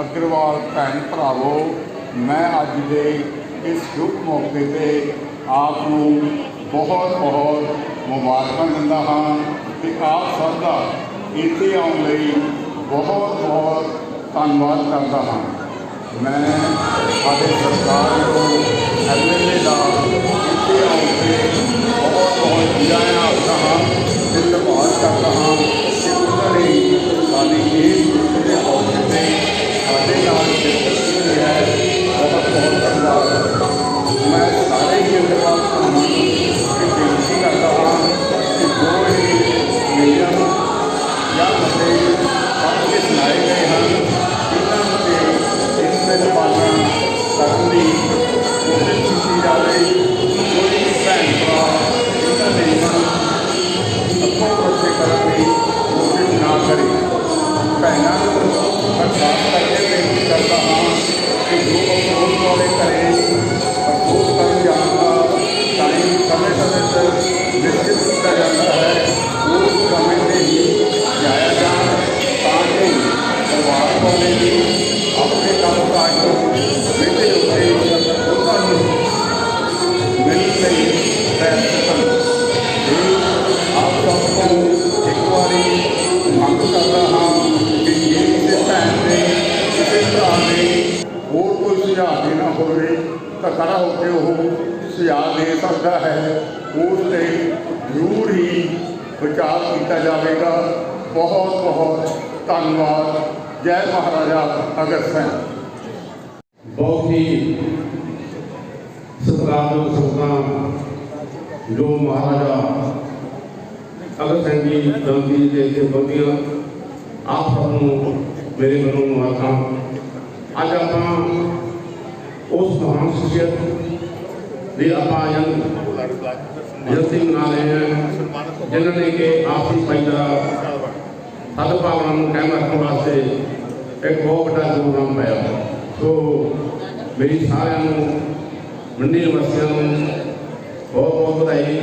ਅਗਰਵਾਲ ਭੈਣ ਭਰਾਵੋ ਮੈਂ ਅੱਜ ਦੇ ਇਸ ਸ਼ੁਭ ਮੌਕੇ ਤੇ ਆਪ ਨੂੰ ਬਹੁਤ ਬਹੁਤ ਮੁਬਾਰਕਾਂ ਦਿੰਦਾ ਹਾਂ ਕਿ ਆਪ ਸਭ ਦਾ ਇੱਥੇ ਆਉਣ ਲਈ ਬਹੁਤ ਬਹੁਤ ਧੰਨਵਾਦ ਕਰਦਾ ਹਾਂ ਮੈਂ ਸਾਡੇ ਸਰਕਾਰ ਨੂੰ ਐਮਐਲਏ ਦਾ ਇੱਥੇ ਆਉਣ ਤੇ ਬਹੁਤ ਬਹੁਤ ਧੰਨਵਾਦ ਕਰਦਾ ਹਾਂ Amém. نشچہ ہے اس کم سے ہی لایا جائے تاکہ پروار والے بھی اپنے کام کاج کو مل رہی پی سک کر رہا ہوں کہ بھائی برا نے ہوجا دی نہ ہوا ہوتے وہ ہے اس لی ضرور ہی بچارے گا بہت بہت دنواد جے مہاراجا بہت ہی سترا جو مہاراجا اگت سی دن کے بندی ہوں آپ میرے گھروں اج اپنا اس مہان شویت ہیں جنہوں نے کہ آپ ہی سدھاونا قائم رکھنے واسطے ایک بہت بڑا یوگام پایا تو میری سارا منڈی بسیاں بہت بہت بدائی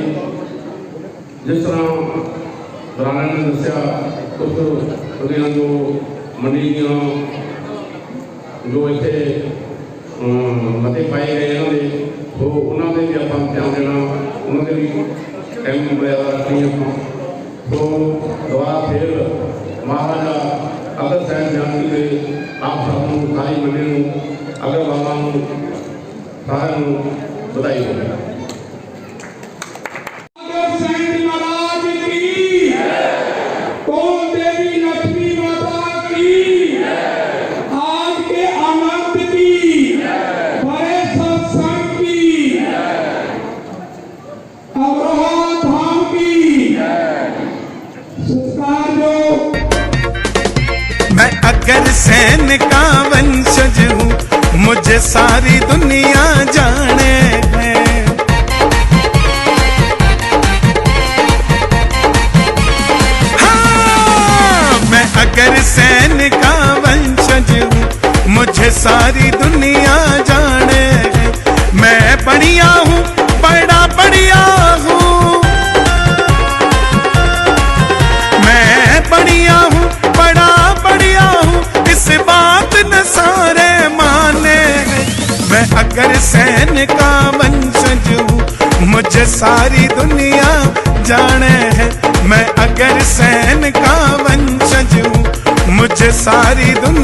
جس طرح رانے نے دسیا اس منڈیوں جو اتنے ਮਤੇ ਪਾਏ ਗਏ ਇਹਨਾਂ ਦੇ ਉਹ ਉਹਨਾਂ ਦੇ ਵੀ ਆਪਾਂ ਧਿਆਨ ਦੇਣਾ ਉਹਨਾਂ ਦੇ ਵੀ ਟਾਈਮ ਮਿਲਿਆ ਰੱਖਣੀ ਆਪਾਂ ਸੋ ਦੁਆ ਫੇਰ ਮਹਾਰਾਜਾ ਅਗਰ ਸਾਹਿਬ ਜਾਨੀ ਦੇ ਆਪ ਸਭ ਨੂੰ ਸਾਰੀ ਮੰਨੇ ਨੂੰ ਅਗਰ ਬਾਬਾ ਨੂੰ ਸਾਰਿਆਂ ਨੂੰ ਵਧਾਈ ਹੋਵੇ سین کا ونشج ہوں مجھے ساری دنیا جانے ہیں ہاں، میں اگر سین کا ونشج ہوں مجھے ساری دنیا سین کا ونش جوں مجھے ساری دنیا جانے میں اگر سین کا ونش جوں مجھے ساری دنیا